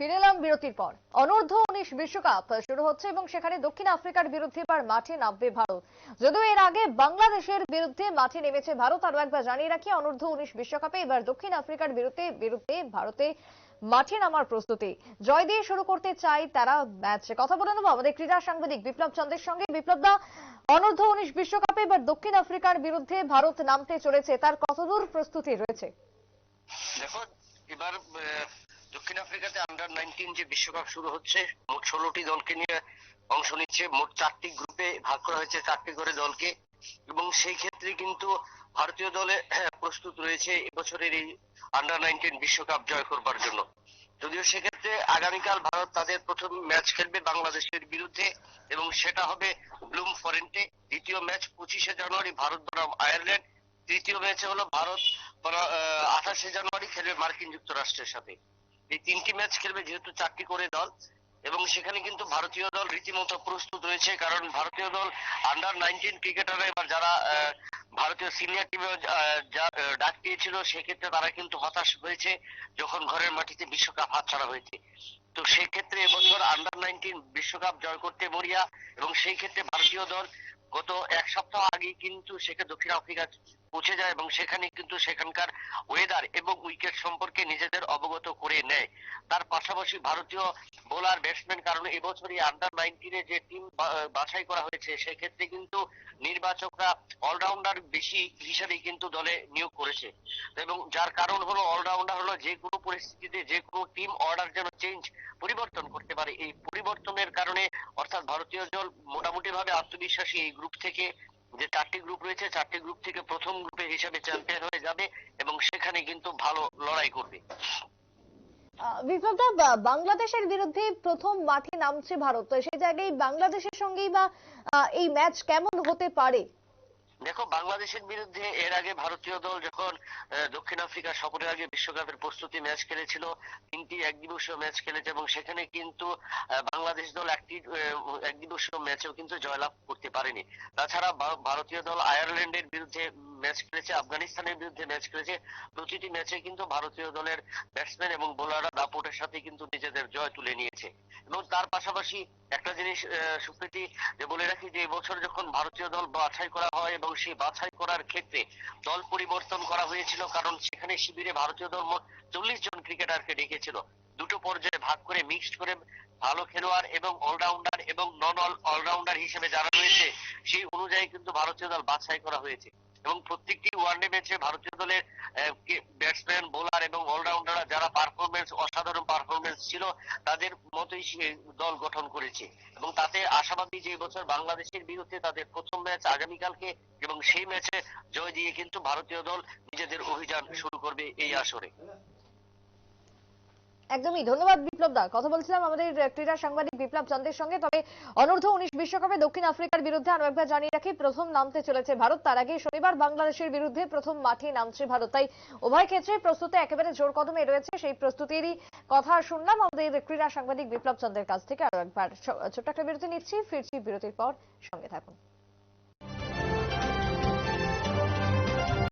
ফিরে এলাম বিরতির পর। অনূর্ধ্ব উনিশ বিশ্বকাপ শুরু হচ্ছে এবং সেখানে দক্ষিণ আফ্রিকার বিরুদ্ধে এবার মাঠে নামবে ভারত। যদিও এর আগে বাংলাদেশের বিরুদ্ধে মাঠে নেমেছে ভারত আরও একবার জানিয়ে রাখি, অনূর্ধ্ব উনিশ বিশ্বকাপে এবার দক্ষিণ আফ্রিকার বিরুদ্ধে বিরুদ্ধে ভারতে মাঠে নামার প্রস্তুতি। জয় দিয়ে শুরু করতে চাই তারা ম্যাচ। কথা বলে নেব আমাদের ক্রীড়া সাংবাদিক বিপ্লব চন্দ্রের সঙ্গে। বিপ্লব দা, অনূর্ধ্ব উনিশ বিশ্বকাপে এবার দক্ষিণ আফ্রিকার বিরুদ্ধে ভারত নামতে চলেছে। তার কতদূর প্রস্তুতি রয়েছে? দেখো, এবার দক্ষিণ আফ্রিকাতে আন্ডার নাইনটিন যে বিশ্বকাপ শুরু হচ্ছে, মোট ষোলোটি দলকে নিয়ে অংশ নিচ্ছে, মোট চারটি গ্রুপে ভাগ করা হয়েছে চারটি করে দলকে। এবং সেই ক্ষেত্রে কিন্তু ভারতীয় দলে প্রস্তুত রয়েছে এবছরের এই আন্ডার নাইনটিন বিশ্বকাপ জয় করবার জন্য। যদিও সেক্ষেত্রে আগামীকাল ভারত তাদের প্রথম ম্যাচ খেলবে বাংলাদেশের বিরুদ্ধে, এবং সেটা হবে ব্লুম ফরেন্টে। দ্বিতীয় ম্যাচ পঁচিশে জানুয়ারি ভারত বনাম আয়ারল্যান্ড। তৃতীয় ম্যাচে হলো ভারত আঠাশে জানুয়ারি খেলবে মার্কিন যুক্তরাষ্ট্রের সাথে। এই তিনটি ম্যাচ খেলবে যেহেতু চারটি করে দল, এবং সেখানে কিন্তু ভারতীয় দল রীতিমতো প্রস্তুত রয়েছে, কারণ ভারতীয় দল আন্ডার নাইনটিন ক্রিকেটাররা এবার যারা ভারতীয় সিনিয়র টিমে ডাক দিয়েছিল, সেক্ষেত্রে তারা কিন্তু হতাশ হয়েছে যখন ঘরের মাটিতে বিশ্বকাপ হাতছাড়া হয়েছে। তো সেক্ষেত্রে এবছর আন্ডার নাইনটিন বিশ্বকাপ জয় করতে মরিয়া এবং সেই ক্ষেত্রে ভারতীয় দল গত এক সপ্তাহ আগে কিন্তু সেটা দক্ষিণ আফ্রিকা পৌঁছে যায় এবং সেখানে কিন্তু সেখানকার ওয়েদার এবং উইকেট সম্পর্কে নিজেদের অবগত করে নেয়। তার পাশাপাশি ভারতীয় বোলার ব্যাটসম্যান কারণ এবছরই আন্ডার নাইনটিনে যে টিম বাছাই করা হয়েছে, সেক্ষেত্রে কিন্তু নির্বাচকরা অলরাউন্ডার বেশি হিসাবে কিন্তু দলে নিয়োগ করেছে। এবং যার কারণ হলো অলরাউন্ডার হলো যে কোনো পরিস্থিতিতে যে কোনো টিম অর্ডার যেন চেঞ্জ পরিবর্তন করতে পারে। এই পরিবর্তনের কারণে, অর্থাৎ ভারতীয় দল মোটামুটি ভাবে আত্মবিশ্বাসী এই গ্রুপ থেকে, যে চারটি গ্রুপ রয়েছে, চারটি গ্রুপ থেকে প্রথম গ্রুপে হিসাবে চ্যাম্পিয়ন হয়ে যাবে এবং সেখানে কিন্তু ভালো লড়াই করবে। বিপ্লবদা বাংলাদেশের বিরুদ্ধে প্রথম মাঠে নামছে ভারত। তো সেই জায়গায় বাংলাদেশের সঙ্গেই বা এই ম্যাচ কেমন হতে পারে? দেখো, বাংলাদেশের বিরুদ্ধে এর আগে ভারতীয় দল যখন দক্ষিণ আফ্রিকা সফরের আগে বিশ্বকাপের প্রস্তুতি ম্যাচ খেলেছিল, তিনটি একদিবসীয় ম্যাচ খেলেছে এবং সেখানে কিন্তু বাংলাদেশ দল একটি একদিবসীয় ম্যাচেও কিন্তু জয়লাভ করতে পারেনি। তাছাড়া ভারতীয় দল আয়ারল্যান্ডের বিরুদ্ধে ম্যাচ খেলেছে, আফগানিস্তানের বিরুদ্ধে ম্যাচ খেলেছে। প্রতিটি ম্যাচে কিন্তু ভারতীয় দলের ব্যাটসম্যান এবং বোলাররা দাপটের সাথে কিন্তু নিজেদের জয় তুলে নিয়েছে। এবং তার পাশাপাশি একটা জিনিস সুপ্রীতি, যে বলে রাখি যে এবছর যখন ভারতীয় দল বাছাই করা হয় এবং সেই বাছাই করার ক্ষেত্রে দল পরিবর্তন করা হয়েছিল, কারণ সেখানে শিবিরে ভারতীয় দল মোট চল্লিশ জন ক্রিকেটারকে ডেকেছিল। দুটো পর্যায়ে ভাগ করে মিক্সড করে ভালো খেলোয়াড় এবং অলরাউন্ডার এবং নন অলরাউন্ডার হিসেবে যারা রয়েছে, সেই অনুযায়ী কিন্তু ভারতীয় দল বাছাই করা হয়েছে। এবং প্রত্যেকটি ওয়ানডে ম্যাচে ভারতীয় দলের ব্যাটসম্যান বোলার এবং অলরাউন্ডাররা যারা পারফরমেন্স অসাধারণ পারফরমেন্স ছিল, তাদের মতোই দল গঠন করেছে। এবং তাতে আশাবাদী যে বছর বাংলাদেশের বিরুদ্ধে তাদের প্রথম ম্যাচ আগামীকালকে এবং সেই ম্যাচে জয় দিয়ে কিন্তু ভারতীয় দল নিজেদের অভিযান শুরু করবে এই আসরে। একদমই, ধন্যবাদ বিপ্লব দা। কথা বলছিলাম আমাদের ক্রীড়া সাংবাদিক বিপ্লব চন্দ্রের সঙ্গে। তবে অনূর্ধ্ব উনিশ বিশ্বকাপে দক্ষিণ আফ্রিকার বিরুদ্ধে আরও একবার জানিয়ে রাখি, প্রথম নামতে চলেছে ভারত। তার আগে শনিবার বাংলাদেশের বিরুদ্ধে প্রথম মাঠে নামছে ভারত। তাই উভয় ক্ষেত্রে প্রস্তুতি একেবারে জোর কদমে রয়েছে সেই প্রস্তুতিরই কথা শুনলাম আমাদের ক্রীড়া সাংবাদিক বিপ্লব চন্দ্রের কাছ থেকে। আরও একবার ছোট্ট একটা বিরতি নিচ্ছি। ফিরছি বিরতির পর সঙ্গে থাকুন।